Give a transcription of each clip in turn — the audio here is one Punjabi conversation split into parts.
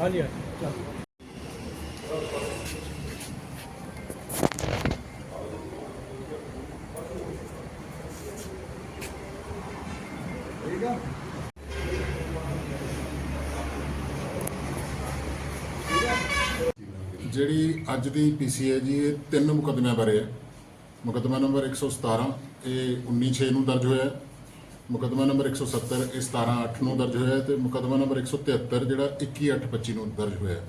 ਹਾਂਜੀ ਹਾਂਜੀ ਜਿਹੜੀ ਅੱਜ ਦੀ ਪੀਸੀ ਹੈ ਜੀ ਇਹ ਤਿੰਨ ਮੁਕੱਦਮਿਆਂ ਬਾਰੇ ਹੈ। ਮੁਕੱਦਮਾ ਨੰਬਰ 117 ਇਹ 19/6 ਨੂੰ ਦਰਜ ਹੋਇਆ ਹੈ। ਮੁਕੱਦਮਾ ਨੰਬਰ 170 ਇਹ 17/8 ਨੂੰ ਦਰਜ ਹੋਇਆ ਹੈ ਤੇ ਮੁਕੱਦਮਾ ਨੰਬਰ 173 ਜਿਹੜਾ 21/8/25 ਨੂੰ ਦਰਜ ਹੋਇਆ ਹੈ।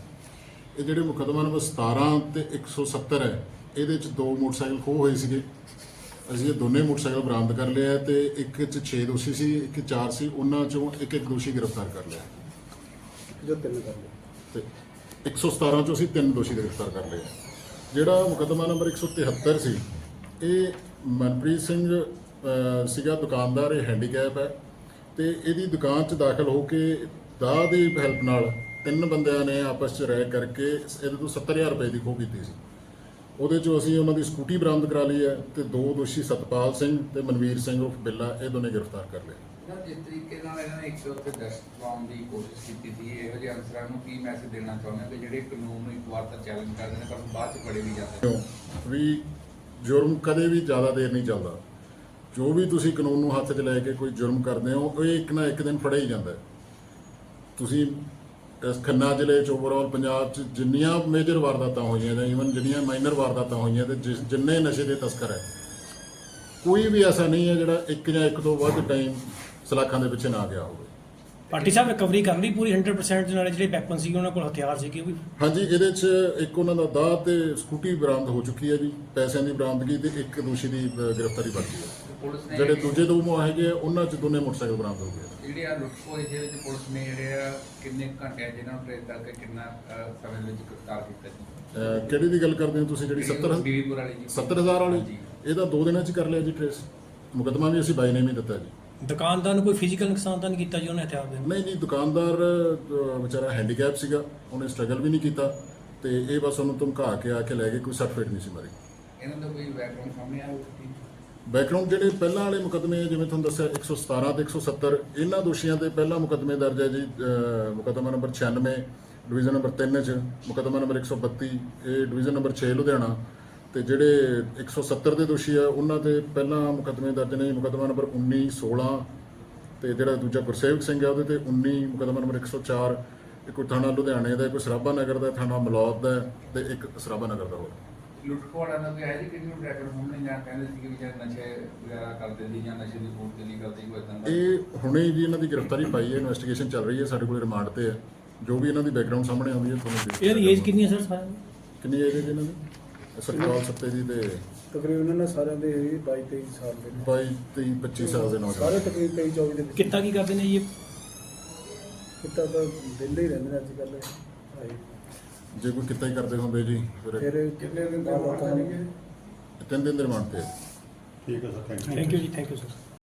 ਇਹ ਜਿਹੜੇ ਮੁਕੱਦਮਾ ਨੰਬਰ 17 ਤੇ 170 ਹੈ ਇਹਦੇ ਚ ਦੋ ਮੋਟਰਸਾਈਕਲ ਖੋਹ ਹੋਏ ਸੀਗੇ। ਅਸੀਂ ਇਹ ਦੋਨੇ ਮੋਟਰਸਾਈਕਲ ਬਰਾਮਦ ਕਰ ਲਿਆ ਤੇ ਇੱਕ ਚ 6 ਦੋਸ਼ੀ ਸੀ ਇੱਕ 'ਚ 4 ਸੀ ਉਹਨਾਂ ਚੋਂ ਇੱਕ ਇੱਕ ਦੋਸ਼ੀ ਗ੍ਰਿਫਤਾਰ ਕਰ ਲਿਆ ਜੋ ਤਿੰਨ ਕਰ ਲਏ ਤੇ 117 ਚੋਂ ਅਸੀਂ ਤਿੰਨ ਦੋਸ਼ੀ ਗ੍ਰਿਫਤਾਰ ਕਰ ਲਏ। ਜਿਹੜਾ ਮੁਕੱਦਮਾ ਨੰਬਰ 173 ਸੀ ਇਹ ਮਨਪ੍ਰੀਤ ਸਿੰਘ ਸੀਗਾ ਦੁਕਾਨਦਾਰ ਇਹ ਹੈਂਡੀਕੈਪ ਹੈ। ਤੇ ਇਹਦੀ ਦੁਕਾਨ 'ਚ ਦਾਖਲ ਹੋ ਕੇ ਦਾਹ ਦੀ ਹੈਲਪ ਨਾਲ ਤਿੰਨ ਬੰਦਿਆਂ ਨੇ ਆਪਸ 'ਚ ਰਹਿ ਕਰਕੇ ਇਹਦੇ ਤੋਂ 70000 ਰੁਪਏ ਦੀ ਖੋਹ ਕੀਤੀ ਸੀ। ਉਹਦੇ 'ਚੋਂ ਅਸੀਂ ਉਹਨਾਂ ਦੀ ਸਕੂਟੀ ਬਰਾਮਦ ਕਰਾ ਲਈ ਹੈ ਤੇ ਦੋ ਦੋਸ਼ੀ ਸਤਪਾਲ ਸਿੰਘ ਤੇ ਮਨਵੀਰ ਸਿੰਘ ਉਰਫ ਬਿੱਲਾ ਇਹ ਦੋਨੇ ਗ੍ਰਿਫਤਾਰ ਕਰ ਲਏ। ਜਿਸ ਤਰੀਕੇ ਨਾਲ ਇਹਨਾਂ ਨੇ ਇੱਕ ਉੱਤੇ ਦਸਤ ਪਾਉਣ ਦੀ ਕੋਸ਼ਿਸ਼ ਕੀਤੀ ਸੀ ਇਹੋ ਜਿਹੇ ਅਨਸਰਾਂ ਨੂੰ ਕੀ ਮੈਸੇਜ ਦੇਣਾ ਚਾਹੁੰਦੇ ਹੋ ਕਿ ਜਿਹੜੇ ਕਾਨੂੰਨ ਨੂੰ ਇੱਕ ਵਾਰ ਤਾਂ ਚੈਲੰਜ ਕਰਦੇ ਨੇ ਪਰ ਬਾਅਦ ਚ ਫੜੇ ਵੀ ਜਾਂਦੇ ਨੇ? ਕਿਉਂ? ਵੀ ਜੁਰਮ ਕਦੇ ਵੀ ਜ਼ਿਆਦਾ ਦੇਰ ਨਹੀਂ ਚੱਲਦਾ। ਜੋ ਵੀ ਤੁਸੀਂ ਕਾਨੂੰਨ ਨੂੰ ਹੱਥ 'ਚ ਲੈ ਕੇ ਕੋਈ ਜੁਰਮ ਕਰਦੇ ਹੋ, ਉਹ ਇੱਕ ਨਾ ਇੱਕ ਦਿਨ ਫੜਿਆ ਹੀ ਜਾਂਦਾ ਤੁਸੀਂ ਇਸ ਖੰਨਾ ਜ਼ਿਲ੍ਹੇ ਚ ਓਵਰਆਲ ਪੰਜਾਬ ਚ ਜਿੰਨੀਆਂ ਮੇਜਰ ਵਾਰਦਾਤਾਂ ਹੋਈਆਂ ਜਾਂ ਈਵਨ ਜਿੰਨੀਆਂ ਮਾਈਨਰ ਵਾਰਦਾਤਾਂ ਹੋਈਆਂ ਤੇ ਜਿਸ- ਜਿੰਨੇ ਨਸ਼ੇ ਦੇ ਤਸਕਰ ਹੈ, ਕੋਈ ਵੀ ਐਸਾ ਨਹੀਂ ਹੈ ਜਿਹੜਾ ਇੱਕ ਜਾਂ ਇੱਕ ਤੋਂ ਵੱਧ ਟਾਈਮ ਸਲਾਖਾਂ ਦੇ ਪਿੱਛੇ ਨਾ ਗਿਆ ਹੋਵੇ। ਪਾਰਟੀ ਸਾਹਿਬ ਰਿਕਵਰੀ ਕਰ ਲਈ ਪੂਰੀ 100% ਦੇ ਨਾਲ ਜਿਹੜੇ ਵੈਪਨ ਸੀ ਉਹਨਾਂ ਕੋਲ ਹਥਿਆਰ ਸੀ ਉਹ ਵੀ ਹਾਂਜੀ ਇਹਦੇ 'ਚ ਇੱਕ ਉਹਨਾਂ ਦਾ ਦਾਅ ਤੇ ਸਕੂਟੀ ਬਰਾਮਦ ਹੋ ਚੁੱਕੀ ਹੈ ਜੀ। ਪੈਸਿਆਂ ਦੀ ਬਰਾਮਦਗੀ ਤੇ ਇੱਕ ਦੋਸ਼ੀ ਦੀ ਅ, ਗ੍ਰਿਫਤਾਰੀ ਬਾਕੀ ਹੈ। ਪੁਲਿਸ ਨੇ ਜਿਹੜੇ ਦੂਜੇ ਦੋ ਹੈਗੇ ਆ, ਉਹਨਾਂ 'ਚ ਦੋਨੇ ਮੋਟਰਸਾਈਕਲ ਬਰਾਮਦ ਹੋ ਗਏ। ਜਿਹੜੇ ਆ ਲੁੱਟਖੋਏ ਦੇ ਵਿੱਚ ਪੁਲਿਸ ਨੇ ਜਿਹੜੇ ਆ ਕਿੰਨੇ ਘੰਟਿਆਂ 'ਚ ਇਹਨਾਂ ਨੂੰ ਟ੍ਰੇਸ ਕਰਕੇ ਕਿੰਨਾ ਸਮੇਂ ਦੇ ਵਿੱਚ ਗ੍ਰਿਫਤਾਰ ਕੀਤਾ ਜੀ? ਅ, ਕਿਹੜੀ ਦੀ ਗੱਲ ਕਰਦੇ ਹੋ ਤੁਸੀਂ ਜਿਹੜੀ 70 ਬੀਬੀਪੁਰ ਵਾਲੀ ਜੀ। 70000 ਵਾਲੀ? ਹਾਂਜੀ। ਇਹ ਤਾਂ ਦੋ ਦਿਨਾਂ 'ਚ ਕਰ ਲਿਆ ਜੀ ਟ੍ਰੇਸ। ਮੁਕੱਦਮਾ ਵੀ ਅਸੀਂ ਬਾਈ ਨੇਮ ਹੀ ਦਿੱਤਾ ਜੀ। ਦੁਕਾਨਦਾਰ ਨੂੰ ਕੋਈ ਫਿਜ਼ੀਕਲ ਨੁਕਸਾਨ ਤਾਂ ਨਹੀਂ ਕੀਤਾ ਜੀ ਉਹਨੇ ਹਥਿਆਰ ਦੇ ਨਾਲ? ਨਹੀਂ ਨਹੀਂ ਦੁਕਾਨਦਾਰ ਵਿਚਾਰਾ ਹੈਂਡੀਕੈਪ ਸੀਗਾ। ਉਹਨੇ ਸਟਰਗਲ ਵੀ ਨਹੀਂ ਕੀਤਾ ਤੇ ਇਹ ਬਸ ਉਹਨੂੰ ਧਮਕਾ ਕੇ ਆ ਕੇ ਲੈ ਗਏ ਕੋਈ ਸਰਟੀਫਿਕੇਟ ਨਹੀਂ ਸੀ ਮਾਰੀ ਇਹਨਾਂ ਦਾ ਕੋਈ ਬੈਕਗ੍ਰਾਉਂਡ ਸਾਹਮਣੇ ਆਇਆ ਹੋਊ ਬੈਕਗ੍ਰਾਉਂਡ ਜਿਹੜੇ ਪਹਿਲਾਂ ਵਾਲੇ ਮੁਕੱਦਮੇ ਜਿਵੇਂ ਤੁਹਾਨੂੰ ਦੱਸਿਆ 117 ਤੇ 170 ਇਹਨਾਂ ਦੋਸ਼ੀਆਂ ਤੇ ਪਹਿਲਾ ਮੁਕੱਦਮੇ ਦਰਜ ਹੈ ਜੀ ਅਹ, ਮੁਕੱਦਮਾ ਨੰਬਰ 96 ਡਿਵੀਜ਼ਨ ਨੰਬਰ 3 ਚ ਮੁਕੱਦਮਾ ਨੰਬਰ 132 ਇਹ ਡਿਵੀਜ਼ਨ ਨੰਬਰ 6 ਲੁਧਿਆਣਾ। ਤੇ ਜਿਹੜੇ 170 ਦੇ ਦੋਸ਼ੀ ਆ ਉਹਨਾਂ ਤੇ ਪਹਿਲਾਂ ਮੁਕੱਦਮੇ ਦਰਜ ਨੇ ਮੁਕੱਦਮਾ ਨੰਬਰ 19 16 ਤੇ ਜਿਹੜਾ ਦੂਜਾ ਗੁਰਸੇਵਕ ਸਿੰਘ ਹੈ ਉਹਦੇ ਤੇ 19 ਮੁਕੱਦਮਾ ਨੰਬਰ 104 ਇਹ ਕੋਈ ਥਾਣਾ ਲੁਧਿਆਣੇ ਦਾ ਕੋਈ ਸਰਾਭਾ ਨਗਰ ਦਾ ਥਾਣਾ ਮਲੌਦ ਦਾ ਤੇ ਇੱਕ ਸਰਾਭਾ ਨਗਰ ਦਾ ਹੋਰ। ਲੁੱਟਖੋਆਂ ਦਾ ਕੋਈ ਹੈ ਜੀ? ਕਿੰਨੀ ਬੈਕਗ੍ਰਾਉਂਡ ਸਾਹਮਣੇ ਜਾਂ ਕਹਿੰਦੇ ਸੀ ਕਿ ਵੀ ਜਿਹੜੇ ਨਸ਼ੇ ਵਗੈਰਾ ਕਰਦੇ ਸੀ ਜਾਂ ਨਸ਼ੇ ਦੀ ਪੂਰਤੀ ਨਹੀਂ ਕਰਦੇ ਕੋਈ ਇਦਾਂ ਦਾ। ਇਹ ਹੁਣੇ ਹੀ ਜੀ ਇਹਨਾਂ ਦੀ ਗ੍ਰਿਫਤਾਰੀ ਪਾਈ ਹੈ ਇਨਵੈਸਟੀਗੇਸ਼ਨ ਚੱਲ ਰਹੀ ਹੈ ਸਾਡੇ ਕੋਲ ਰਿਮਾਂਡ ਤੇ ਹੈ। ਜੋ ਵੀ ਇਹਨਾਂ ਦੀ ਬੈਕਗ੍ਰਾਉਂਡ ਸਾਹਮਣੇ ਆਉਂਦੀ ਹੈ ਤੁਹਾਨੂੰ ਏਜ ਕਿੰਨੀ ਹੈ ਸਰ ਸਾਰਿਆਂ ਦੀ ਕਿੰਨੀ ਏਜ ਹੈ ਜੀ ਇਹਨਾਂ ਦੀ? ਸਰਕਾਲ ਸੱਤੇ ਦੀ ਤੇ ਤਕਰੀਬਨ ਇਹਨਾਂ ਸਾਰਿਆਂ ਦੇ 22 23 ਸਾਲ ਦੇ ਨੇ। 22 23 25 ਸਾਲ ਦੇ ਸਾਰੇ ਨੌਜਵਾਨ ਤਕਰੀਬਨ 23 24 ਦੇ ਵਿੱਚ। ਕਿੱਤਾ ਕੀ ਕਰਦੇ ਨੇ ਜੀ ਇਹ? ਕਿਤਾ ਤਾਂ ਦਿੰਦੇ ਹੀ ਰਹਿੰਦੇ ਨੇ ਅੱਜ ਕੱਲ੍ਹ ਭਾਈ ਜੇ ਕੋਈ ਕਿੱਤਾ ਹੀ ਕਰਦੇ ਹੁੰਦੇ ਜੀ ਫਿਰ ਫਿਰ ਕਿੰਨੇ ਦਿਨ ਦੇ ਬਾਅਦ ਤਿੰਨ ਦਿਨ ਦੇ ਰਿਮਾਂਡ ਤੇ। ਹੈ thank you ji thank you sir